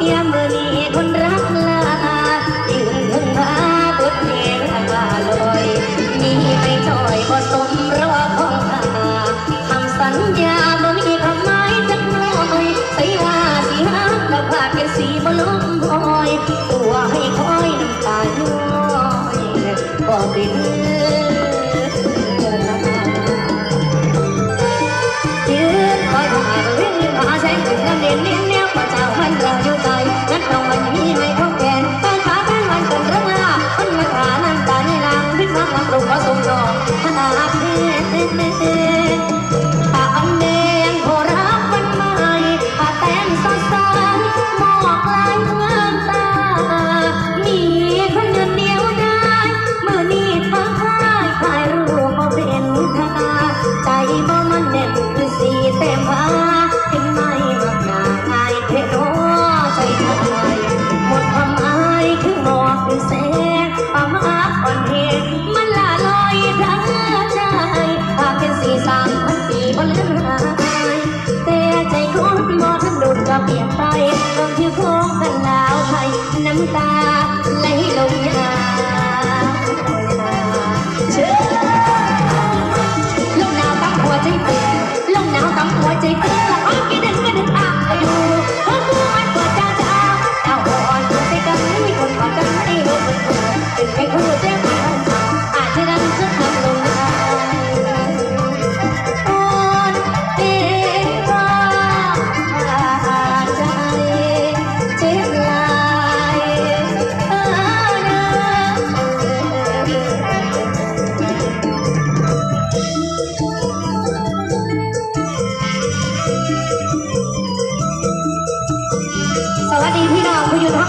cambiando.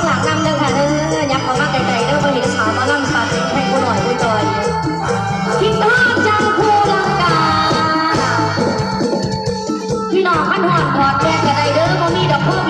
หลักนำเด้อค่ะเด้อยับเขามาไกลๆเด้อพอเห็นสาวมาล่ำสาดเสีงให้กูหน่อยกูจอยคิดภาพจังคูลังกาพี่น้องมันหอดหอดแกกันไดเด้อบ่มีดอกพ่อ